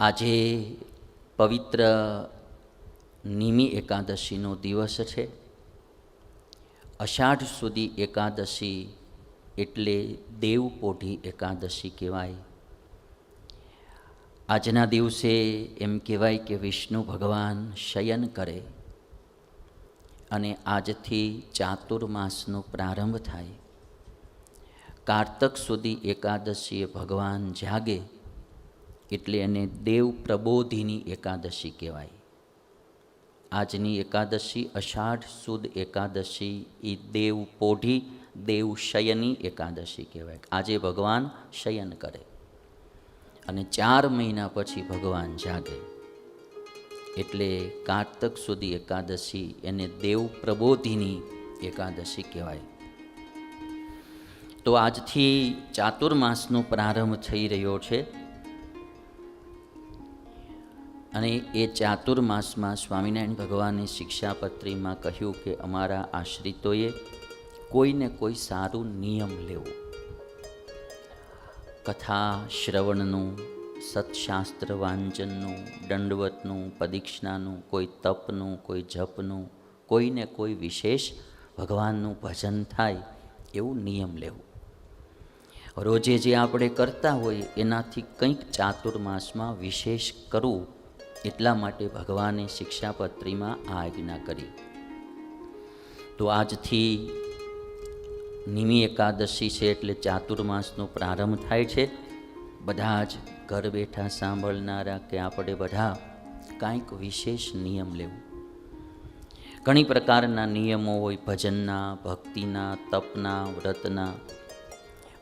આજે પવિત્ર નિમિ એકાદશીનો દિવસ છે. અષાઢ સુધી એકાદશી એટલે દેવપોઢી એકાદશી કહેવાય. આજના દિવસે એમ કહેવાય કે વિષ્ણુ ભગવાન શયન કરે અને આજથી ચાતુર્માસનો પ્રારંભ થાય. કારતક સુધી એકાદશીએ ભગવાન જાગે એટલે એને દેવ પ્રબોધિની એકાદશી કહેવાય. આજની એકાદશી અષાઢ સુદ એકાદશી એ દેવ પોઢી, દેવ શયની એકાદશી કહેવાય. આજે ભગવાન શયન કરે. અને ચાર મહિના પછી ભગવાન જાગે. એટલે કારતક સુધી એકાદશી એને દેવ પ્રબોધિની એકાદશી કહેવાય. તો આજથી ચાતુર્માસનો પ્રારંભ થઈ રહ્યો છે. અને એ ચાતુર્માસમાં સ્વામિનારાયણ ભગવાને શિક્ષાપત્રીમાં કહ્યું કે અમારા આશ્રિતોએ કોઈને કોઈ સારું નિયમ લેવો. કથા, શ્રવણનું, સત્શાસ્ત્ર વાંચનનું, દંડવતનું, પદીક્ષણાનું, કોઈ તપનું, કોઈ જપનું, કોઈને કોઈ વિશેષ ભગવાનનું ભજન થાય એવું નિયમ લેવું. રોજે જે આપણે કરતા હોઈએ એનાથી કંઈક ચાતુર્માસમાં વિશેષ કરવું એટલા માટે ભગવાને શિક્ષાપત્રીમાં આ આજ્ઞા કરી. તો આજથી નિમી એકાદશી છે એટલે ચાતુર્માસનો પ્રારંભ થાય છે. બધા જ ઘર બેઠા સાંભળનારા કે આપણે બધા કાંઈક વિશેષ નિયમ લેવું. ઘણી પ્રકારના નિયમો હોય, ભજનના, ભક્તિના, તપના, વ્રતના.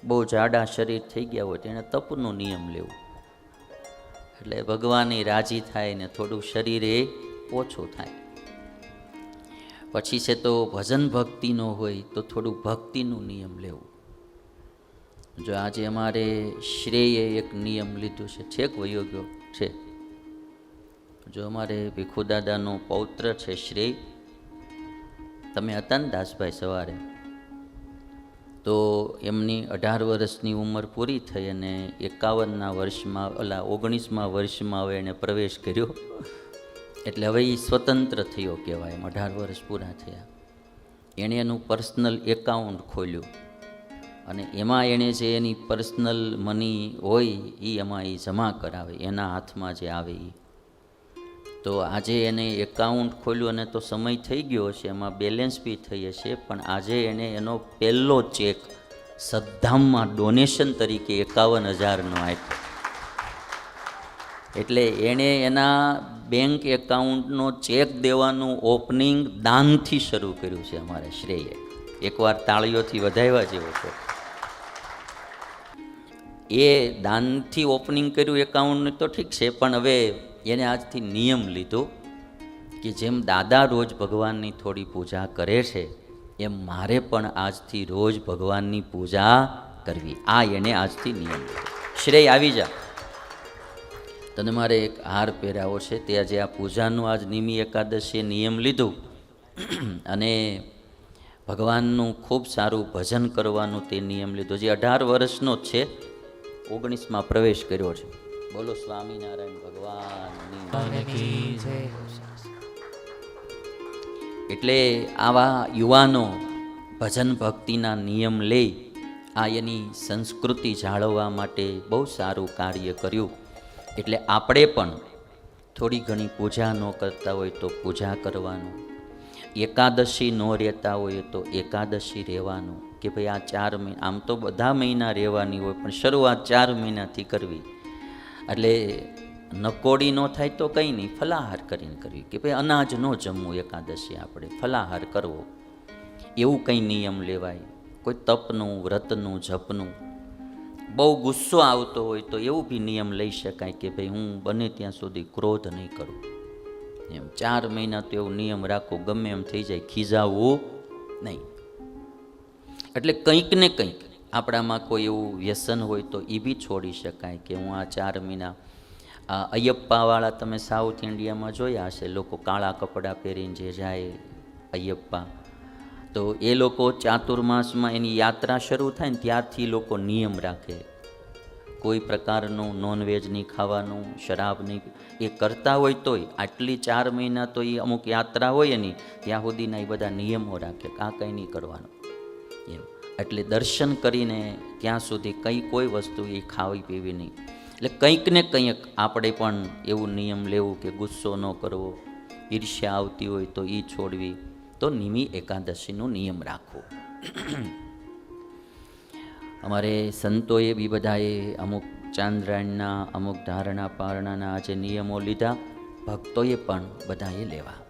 બહુ જાડા શરીર થઈ ગયા હોય તેણે તપનો નિયમ લેવો. એટલે ભગવાને રાજી થાય ને થોડું શરીરે ઓછું થાય. પછી છે તો ભજન ભક્તિનો હોય તો થોડું ભક્તિનું નિયમ લેવું. જો આજે અમારે શ્રેયે એક નિયમ લીધું છે છેક વયો છે. જો અમારે ભીખુદાદાનો પૌત્ર છે શ્રેય, તમે હતા ને દાસભાઈ સવારે તો એમની અઢાર વર્ષની ઉંમર પૂરી થઈ અને એકાવનના વર્ષમાં ઓલા ઓગણીસમાં વર્ષમાં હવે એણે પ્રવેશ કર્યો. એટલે હવે એ સ્વતંત્ર થયો કહેવાય એમ, અઢાર વર્ષ પૂરા થયા. એણે એનું પર્સનલ એકાઉન્ટ ખોલ્યું. અને એમાં એણે જે એની પર્સનલ મની હોય એ એમાં એ જમા કરાવે, એના હાથમાં જે આવે એ તો આજે એને એકાઉન્ટ ખોલ્યું અને તો સમય થઈ ગયો હશે, એમાં બેલેન્સ બી થઈ હશે, પણ આજે એને એનો પહેલો ચેક સદ્ધામમાં ડોનેશન તરીકે એકાવન હજારનો આપ્યો. એટલે એણે એના બેંક એકાઉન્ટનો ચેક દેવાનું ઓપનિંગ દાનથી શરૂ કર્યું છે અમારે શ્રેયે. એકવાર તાળીઓથી વધાવ્યા જેવો છે. એ દાનથી ઓપનિંગ કર્યું એકાઉન્ટ તો ઠીક છે, પણ હવે એને આજથી નિયમ લીધો કે જેમ દાદા રોજ ભગવાનની થોડી પૂજા કરે છે, એમ મારે પણ આજથી રોજ ભગવાનની પૂજા કરવી. આ એને આજથી નિયમ લીધો. શ્રેય, આવી જા. તને મારે એક હાર પહેરાવો છે. તે આજે આ પૂજાનું આજ નિમી એકાદશીએ નિયમ લીધું. અને ભગવાનનું ખૂબ સારું ભજન કરવાનું તે નિયમ લીધો. જે અઢાર વર્ષનો જ છે, ઓગણીસમાં પ્રવેશ કર્યો છે. બોલો સ્વામિનારાયણ ભગવાનની એટલે આવા યુવાનો ભજન ભક્તિના નિયમ લઈ આ એની સંસ્કૃતિ જાળવવા માટે બહુ સારું કાર્ય કર્યું. એટલે આપણે પણ થોડી ઘણી પૂજા ન કરતા હોય તો પૂજા કરવાનું. એકાદશી ન રહેતા હોય તો એકાદશી રહેવાનું. કે ભાઈ આ ચાર મહિના આમ તો બધા મહિના રહેવાની હોય પણ શરૂઆત ચાર મહિનાથી કરવી. એટલે નકોડી ન થાય તો કંઈ નહીં, ફલાહાર કરીને કરવી કે ભાઈ અનાજ ન જમવું એકાદશી આપણે, ફલાહાર કરવો. એવું કંઈ નિયમ લેવાય. કોઈ તપનું, વ્રતનું, જપનું. બહુ ગુસ્સો આવતો હોય તો એવું બી નિયમ લઈ શકાય કે ભાઈ હું બને ત્યાં સુધી ક્રોધ નહીં કરું. એમ ચાર મહિના તો એવો નિયમ રાખો, ગમે એમ થઈ જાય, ખીજાવવું નહીં. એટલે કંઈક ને કંઈક આપણામાં કોઈ એવું વ્યસન હોય તો એ બી છોડી શકાય કે હું આ ચાર મહિના આ અયપ્પાવાળા તમે સાઉથ ઇન્ડિયામાં જોયા હશે, લોકો કાળા કપડાં પહેરીને જે જાય અયપ્પા. તો એ લોકો ચાતુર્માસમાં એની યાત્રા શરૂ થાય ને ત્યારથી લોકો નિયમ રાખે. કોઈ પ્રકારનું નોનવેજ નહીં ખાવાનું, શરાબ નહીં એ કરતા હોય તોય, આટલી ચાર મહિના તો એ અમુક યાત્રા હોય એની, ત્યાં સુધીના એ બધા નિયમો રાખે આ કંઈ નહીં કરવાનું. એમ. એટલે દર્શન કરીને ત્યાં સુધી કંઈ કોઈ વસ્તુ એ ખાવી પીવી નહીં. એટલે કંઈક ને કંઈક આપણે પણ એવું નિયમ લેવું કે ગુસ્સો ન કરવો, ઈર્ષ્યા આવતી હોય તો એ છોડવી, તો નિમી એકાદશીનો નિયમ રાખવો. અમારે સંતોએ બી બધાએ અમુક ચાંદ્રાયણના, અમુક ધારણા પારણાના આજે નિયમો લીધા, ભક્તોએ પણ બધાએ લેવા.